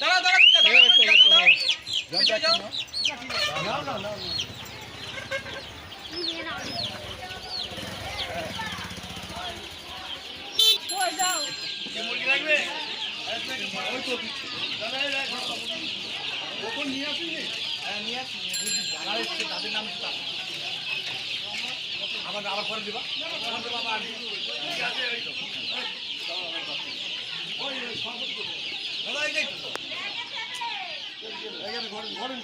দাঁড়া দাঁড়াও মুরগি লাগবে? কখন হ্যাঁ, নিয়ে আসি নিয়ে আসি। যারা এসছে তাদের নাম আবার আবার পরে দেবা। আবার। ঠিক আছে ওই তো। ওই সর্বোচ্চ আরে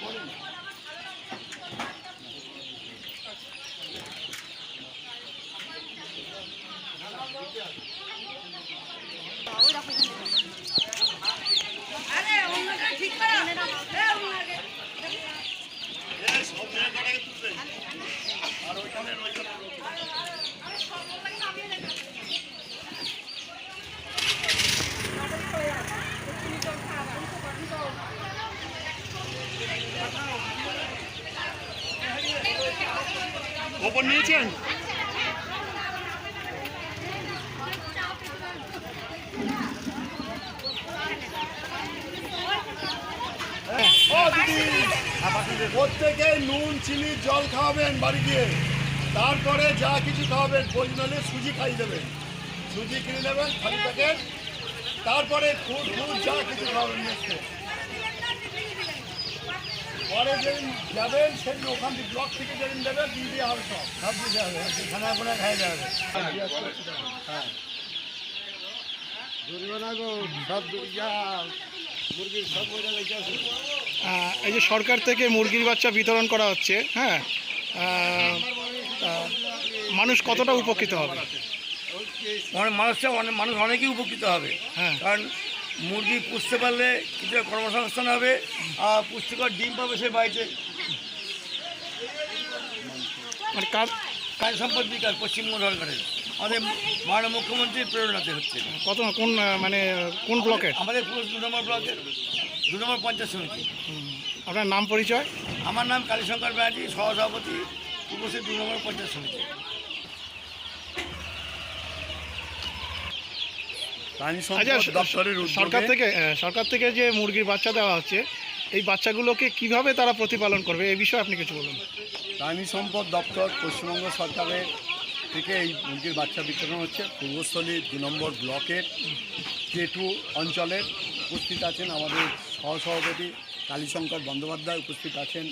খবর নিয়েছেন? প্রত্যেকে নুন, চিনি, জল খাওয়াবেন বাড়ি গিয়ে। তারপরে যা কিছু খাওয়াবেন প্রয়োজন হলে সুজি খাইয়ে দেবেন। সুজি কিনে নেবেন খালি প্যাকেট। তারপরে ফুড ফুড যা কিছু খাওয়াবেন নেক্সটে পরে যেদিন যাবেন সেদিন ওখান থেকে ব্লক থেকে যেদিন দেবে দিয়ে দিয়ে হবে সব। সব দিয়ে দেওয়া হবে খানা খাই হবে। হ্যাঁ এই যে সরকার থেকে মুরগির বাচ্চা বিতরণ করা হচ্ছে হ্যাঁ? মানুষ কতটা উপকৃত হবে? মানুষটা অনেক মানুষ অনেকেই উপকৃত হবে। হ্যাঁ। কারণ মুরগি পুষতে পারলে কিছু কর্মসংস্থান হবে আর পুষ্টিকর ডিম পাবে সে বাড়িতে। মানে কার কাজ সম্পদ বিকাশ পশ্চিমবঙ্গ সরকারের। আমাদের মাননীয় মুখ্যমন্ত্রীর প্রেরণাতে হচ্ছে। কত কোন মানে কোন ব্লকে আমাদের পুরো দু নম্বর ব্লকের দু নম্বর পঞ্চায়েত সমিতি। আপনার নাম পরিচয়? আমার নাম কালীশঙ্কর ব্যানার্জি সহসভাপতি উপস্থিত দু নম্বর পঞ্চায়েত সমিতি। আচ্ছা সরকার থেকে সরকার থেকে যে মুরগির বাচ্চা দেওয়া হচ্ছে এই বাচ্চাগুলোকে কীভাবে তারা প্রতিপালন করবে? এই বিষয়ে আপনি কিছু বলুন। প্রাণী সম্পদ দপ্তর পশ্চিমবঙ্গ সরকারের থেকে এই মুরগির বাচ্চা বিতরণ হচ্ছে। পূর্বস্থলী দু নম্বর ব্লকের কেটু অঞ্চলের উপস্থিত আছেন আমাদের সহসভাপতি কালীশঙ্কর বন্দ্যোপাধ্যায় উপস্থিত আছেন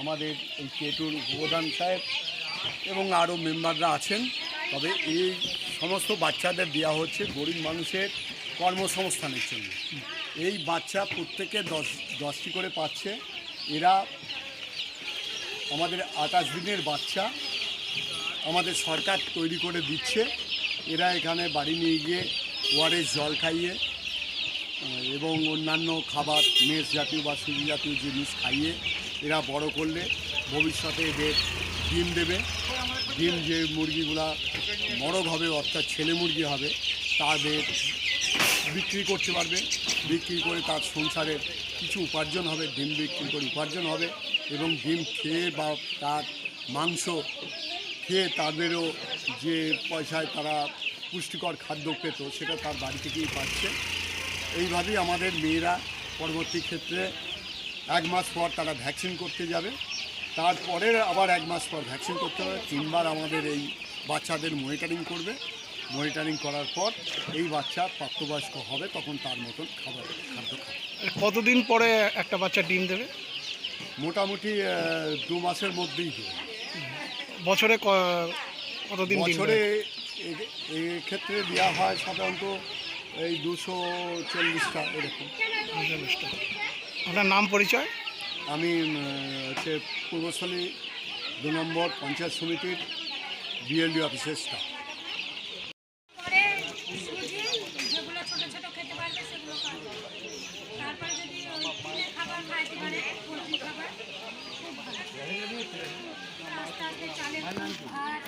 আমাদের এই কেটুর উপপ্রধান সাহেব এবং আরও মেম্বাররা আছেন। তবে এই সমস্ত বাচ্চাদের দেওয়া হচ্ছে গরিব মানুষের কর্মসংস্থানের জন্য। এই বাচ্চা প্রত্যেকে দশ, দশটি করে পাচ্ছে। এরা আমাদের আঠাশ দিনের বাচ্চা। আমাদের সরকার তৈরি করে দিচ্ছে। এরা এখানে বাড়ি নিয়ে গিয়ে ওয়ারের জল খাইয়ে এবং অন্যান্য খাবার মেষ জাতীয় বা সুজি জাতীয় জিনিস খাইয়ে এরা বড় করলে ভবিষ্যতে এদের ডিম দেবে। ডিম যে মুরগিগুলা বড় হবে অর্থাৎ ছেলে মুরগি হবে, তাদের বিক্রি করতে পারবে। বিক্রি করে তার সংসারের কিছু উপার্জন হবে, ডিম বিক্রি করে উপার্জন হবে এবং ডিম খেয়ে বা তার মাংস খেয়ে তাদেরও যে পয়সায় তারা পুষ্টিকর খাদ্য পেত, সেটা তার বাড়ি থেকেই পাচ্ছে। এইভাবেই আমাদের মেয়েরা পরবর্তী ক্ষেত্রে এক মাস পর তারা ভ্যাকসিন করতে যাবে। তারপরে আবার এক মাস পর ভ্যাকসিন করতে হবে। তিনবার আমাদের এই বাচ্চাদের মনিটারিং করবে। মনিটারিং করার পর এই বাচ্চা প্রাপ্তবয়স্ক হবে তখন তার মতন খাবার খাদ্য খাবে। কতদিন পরে একটা বাচ্চা ডিম দেবে? মোটামুটি দু মাসের মধ্যেই দেবে। বছরে কতদিন বছরে এক্ষেত্রে দেওয়া হয় সাধারণত এই দুশো চল্লিশটা এরকম। পঁয়তাল্লিশটা। আপনার নাম পরিচয়? আমি হচ্ছে পূর্বস্থলী দু নম্বর পঞ্চায়েত সমিতির বিএলডি অফিসের স্টাফ আস্তে আস্তে চালের ভাত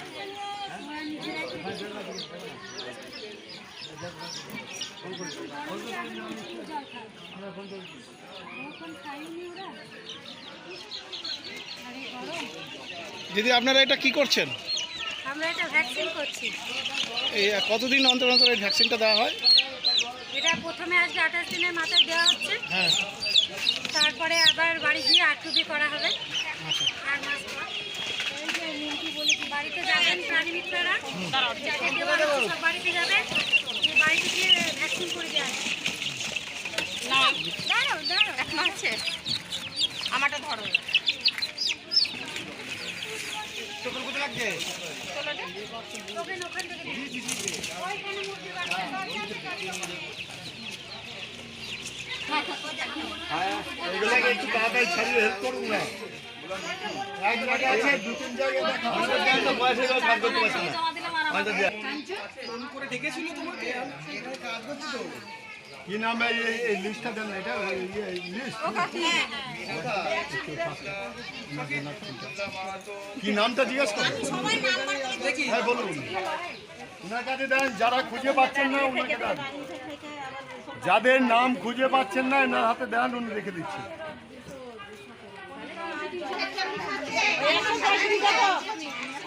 দিদি আপনারা এটা কি করছেন? আমরা এটা ভ্যাকসিন করছি। এই কতদিন অন্তর অন্তর এই ভ্যাকসিনটা দেওয়া হয়? এটা প্রথমে আজকে আঠাশ দিনের মাথায় দেওয়া হচ্ছে। হ্যাঁ। তারপরে আবার বাড়ি গিয়ে আর টুবি করা হবে। আচ্ছা। আর মাস পর। বাড়িতে যাবেন প্রাণী মিত্ররা যাকে দেওয়া হচ্ছে সব বাড়িতে যাবে। বাড়িতে গিয়ে ভ্যাকসিন করে দেওয়া হবে। দাঁড়াও দাঁড়াও। আছে। আমারটা ধরো একটু তাড়াতাড়ি ছাড়িয়ে হেল্প করুন না। এক জায়গায় আছে দু তিন জায়গায় দেখা হয়ে কাজ না হয়তো দেয়া- কি নামে এই- লিস্টটা দেন এটা কি নামটা জিজ্ঞেস করুন হ্যাঁ বলুন। ওনার কাছে দেন যারা খুঁজে পাচ্ছেন না ওনাকে দেন। যাদের নাম খুঁজে পাচ্ছেন না এনার হাতে দেন উনি রেখে দিচ্ছেন।